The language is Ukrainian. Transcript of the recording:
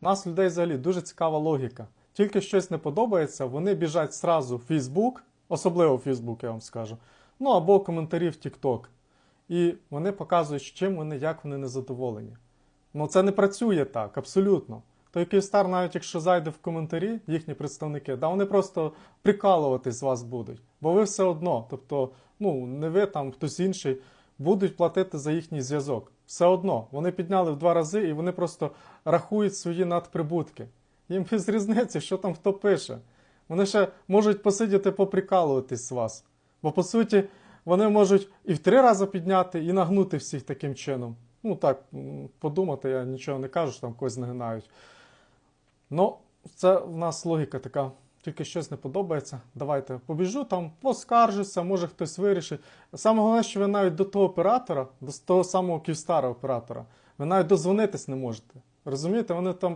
Нас людей взагалі дуже цікава логіка. Тільки щось не подобається, вони біжать сразу в Фейсбук, особливо в Фейсбук, я вам скажу. Ну або коментарі в TikTok. І вони показують, чим вони, як вони незадоволені. Ну це не працює так, абсолютно. Той Київстар, навіть якщо зайде в коментарі, їхні представники, да вони просто прикалуватись з вас будуть. Бо ви все одно, тобто, ну не ви там, хтось інший, будуть платити за їхній зв'язок. Все одно. Вони підняли в два рази і вони просто рахують свої надприбутки. Їм без різниці, що там хто пише. Вони ще можуть посидіти поприкалуватись з вас. Бо по суті, вони можуть і в три рази підняти, і нагнути всіх таким чином. Ну так, подумати, я нічого не кажу, що там когось нагинають. Ну, це в нас логіка така. Тільки щось не подобається. Давайте побіжу там, поскаржуся, може хтось вирішить. Саме головне, що ви навіть до того оператора, до того самого ківстара оператора, ви навіть дозвонитись не можете. Розумієте, вони там